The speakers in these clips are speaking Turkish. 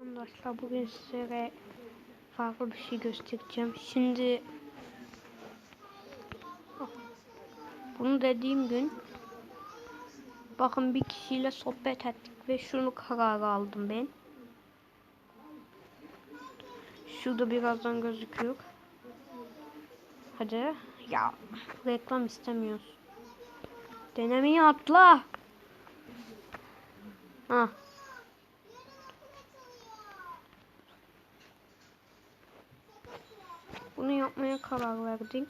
Arkadaşlar bugün size farklı bir şey göstereceğim. Şimdi bunu dediğim gün bakın bir kişiyle sohbet ettik ve şunu karar aldım ben. Şurada birazdan gözüküyor. Hadi. Ya reklam istemiyoruz. Denemeyi atla. Ha. Bunu yapmaya karar verdik.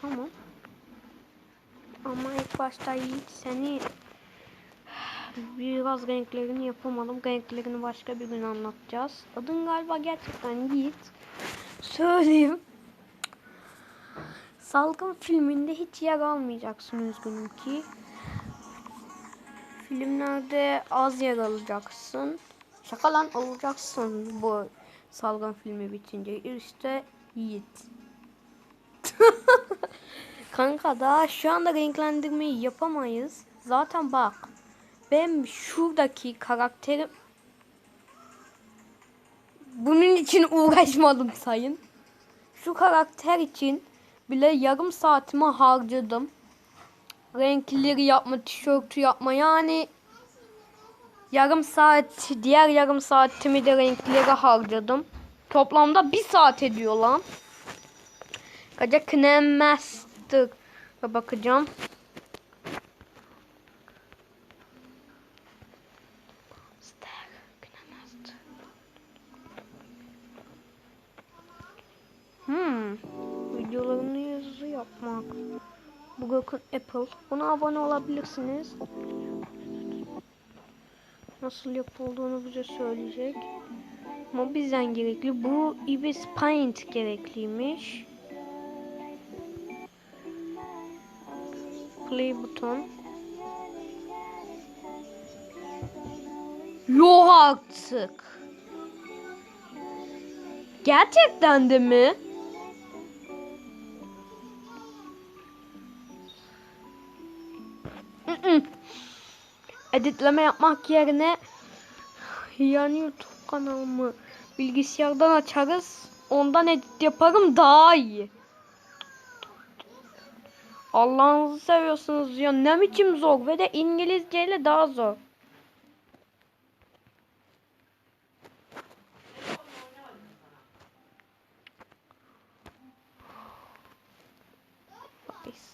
Tamam. Ama ilk başta Yiğit seni biraz renklerini yapamadım. Renklerini başka bir gün anlatacağız. Adın galiba gerçekten Yiğit. Söyleyeyim. Salgın filminde hiç yer almayacaksın üzgünüm ki. Filmlerde az yer alacaksın. Şaka lan olacaksın bu salgın filmi bitince. İşte Yiğit. Kanka daha şu anda renklendirmeyi yapamayız. Zaten bak. Ben şuradaki karakterim bunun için uğraşmadım sayın. Şu karakter için bile yarım saatimi harcadım. Renkleri yapma, tişörtü yapma yani yarım saat, diğer yarım saatimi de renklere harcadım. Toplamda bir saat ediyor lan. Kaca Knemaster bakacağım. Hmm. Videolarını yazı yapmak. Bu Gökün Apple. Buna abone olabilirsiniz. Nasıl yapıldığını bize söyleyecek. Ama bizden gerekli. Bu Ibis Paint gerekliymiş. Play buton. Yok artık. Gerçekten de mi? Editleme yapmak yerine yani YouTube kanalımı bilgisayardan açarız. Ondan edit yaparım daha iyi. Allah'ınızı seviyorsunuz ya ne biçim zor ve de İngilizceyle daha zor.